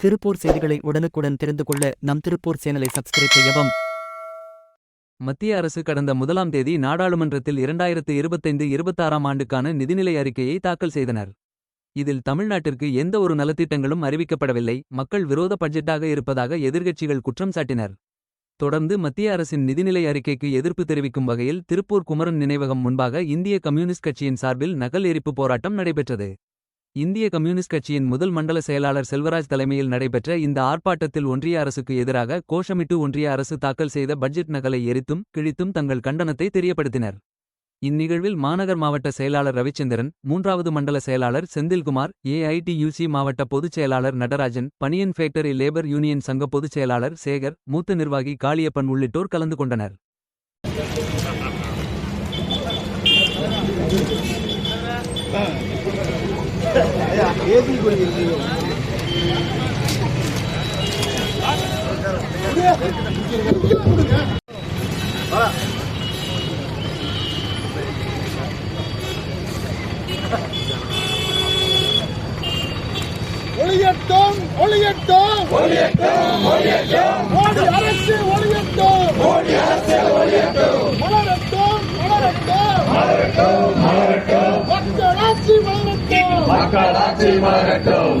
திருப்பூர் செய்திகளை உடனுக்குடன் தெரிந்து கொள்ள நம் திருப்பூர் சேனலை சப்ஸ்கிரைப் செய்யவும். மத்திய அரசு கடந்த முதலாம் தேதி நாடாளுமன்றத்தில் இரண்டாயிரத்து இருபத்தைந்து இருபத்தாறாம் ஆண்டுக்கான நிதிநிலை அறிக்கையை தாக்கல் செய்தனர். இதில் தமிழ்நாட்டிற்கு எந்த ஒரு நலத்திட்டங்களும் அறிவிக்கப்படவில்லை. மக்கள் விரோத பட்ஜெட்டாக இருப்பதாக எதிர்க்கட்சிகள் குற்றம் சாட்டினர். தொடர்ந்து மத்திய அரசின் நிதிநிலை அறிக்கைக்கு எதிர்ப்பு தெரிவிக்கும் வகையில் திருப்பூர் குமரன் நினைவகம் முன்பாக இந்திய கம்யூனிஸ்ட் கட்சியின் சார்பில் நகல் எரிப்பு போராட்டம் நடைபெற்றது. இந்திய கம்யூனிஸ்ட் கட்சியின் முதல் மண்டல செயலாளர் செல்வராஜ் தலைமையில் நடைபெற்ற இந்த ஆர்ப்பாட்டத்தில் ஒன்றிய அரசுக்கு எதிராக கோஷமிட்டு ஒன்றிய அரசு தாக்கல் செய்த பட்ஜெட் நகலை எரித்தும் கிழித்தும் தங்கள் கண்டனத்தை தெரியப்படுத்தினர். இந்நிகழ்வில் மாநகர் மாவட்ட செயலாளர் ரவிச்சந்திரன் மூன்றாவது மண்டல செயலாளர் செந்தில்குமார் ஏஐடியூசி மாவட்ட பொதுச் செயலாளர் நடராஜன் பனியன் ஃபேக்டரி லேபர் யூனியன் சங்க பொதுச் செயலாளர் சேகர் மூத்த நிர்வாகி காளியப்பன் உள்ளிட்டோர் கலந்து கொண்டனர். ஒளியட்டும் ஒளியட்டும் ஒளியட்டும் ஒளியட்டும் மோடி அரசு ஒளியட்டும் மோடி அரசு ஒளியட்டும் மலரட்டும் மலரட்டும் மலரட்டும் மலரட்டும் மக்களாட்சி வளரட்டும் மக்களாட்சி வளரட்டும்